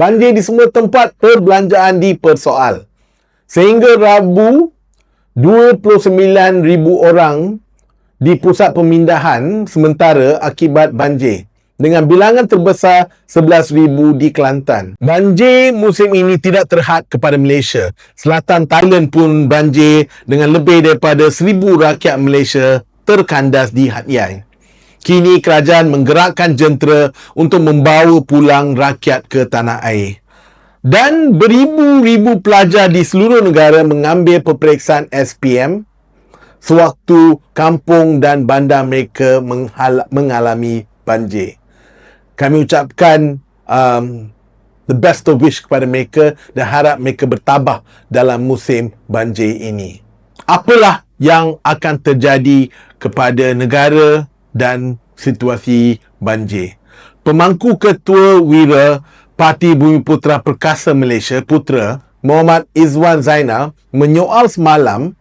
Banjir di semua tempat perbelanjaan dipersoal. Sehingga Rabu, 29,000 orang di pusat pemindahan sementara akibat banjir dengan bilangan terbesar 11,000 di Kelantan. Banjir musim ini tidak terhad kepada Malaysia. Selatan Thailand pun banjir dengan lebih daripada 1,000 rakyat Malaysia terkandas di Hat Yai. Kini kerajaan menggerakkan jentera untuk membawa pulang rakyat ke tanah air. Dan beribu-ribu pelajar di seluruh negara mengambil peperiksaan SPM sewaktu kampung dan bandar mereka mengalami banjir kami ucapkan um, the best of wish kepada mereka dan harap mereka bertabah dalam musim banjir ini. Apalah yang akan terjadi kepada negara dan situasi banjir. Pemangku Ketua Wira Parti Bumi Putra Perkasa Malaysia Putra Muhammad Izwan Zainal menyoal semalam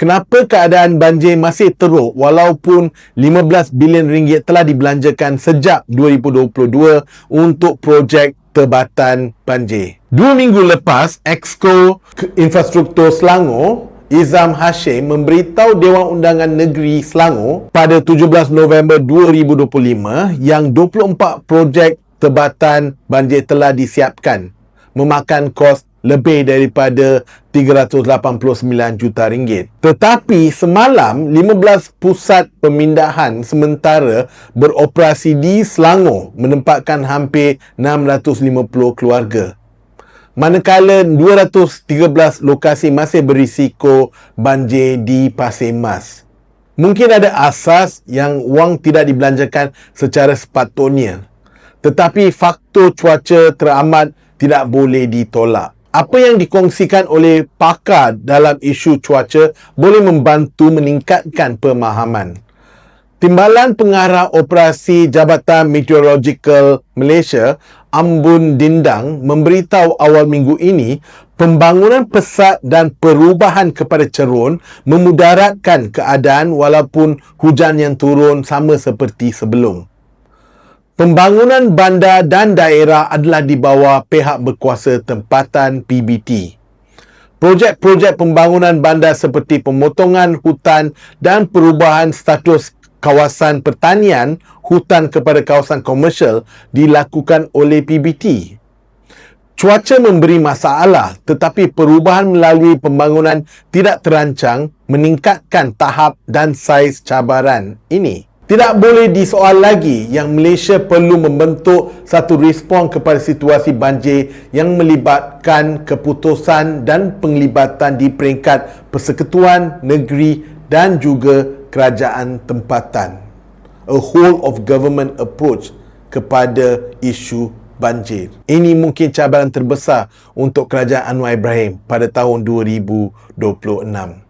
kenapa keadaan banjir masih teruk walaupun 15 bilion ringgit telah dibelanjakan sejak 2022 untuk projek tebatan banjir. Dua minggu lepas, Exco Infrastruktur Selangor Izam Hashim memberitahu Dewan Undangan Negeri Selangor pada 17 November 2025 yang 24 projek tebatan banjir telah disiapkan memakan kos lebih daripada 389 juta ringgit. Tetapi semalam 15 pusat pemindahan sementara beroperasi di Selangor menempatkan hampir 650 keluarga. Manakala 213 lokasi masih berisiko banjir di Pasir Mas. Mungkin ada asas yang wang tidak dibelanjakan secara sepatutnya. Tetapi faktor cuaca teramat tidak boleh ditolak apa yang dikongsikan oleh pakar dalam isu cuaca boleh membantu meningkatkan pemahaman. Timbalan Pengarah Operasi Jabatan Meteorological Malaysia, Ambun Dindang, memberitahu awal minggu ini pembangunan pesat dan perubahan kepada cerun memudaratkan keadaan walaupun hujan yang turun sama seperti sebelum. Pembangunan bandar dan daerah adalah di bawah pihak berkuasa tempatan PBT. Projek-projek pembangunan bandar seperti pemotongan hutan dan perubahan status kawasan pertanian hutan kepada kawasan komersial dilakukan oleh PBT. Cuaca memberi masalah tetapi perubahan melalui pembangunan tidak terancang meningkatkan tahap dan saiz cabaran ini. Tidak boleh disoal lagi yang Malaysia perlu membentuk satu respon kepada situasi banjir yang melibatkan keputusan dan penglibatan di peringkat persekutuan negeri dan juga kerajaan tempatan. A whole of government approach kepada isu banjir. Ini mungkin cabaran terbesar untuk kerajaan Anwar Ibrahim pada tahun 2026.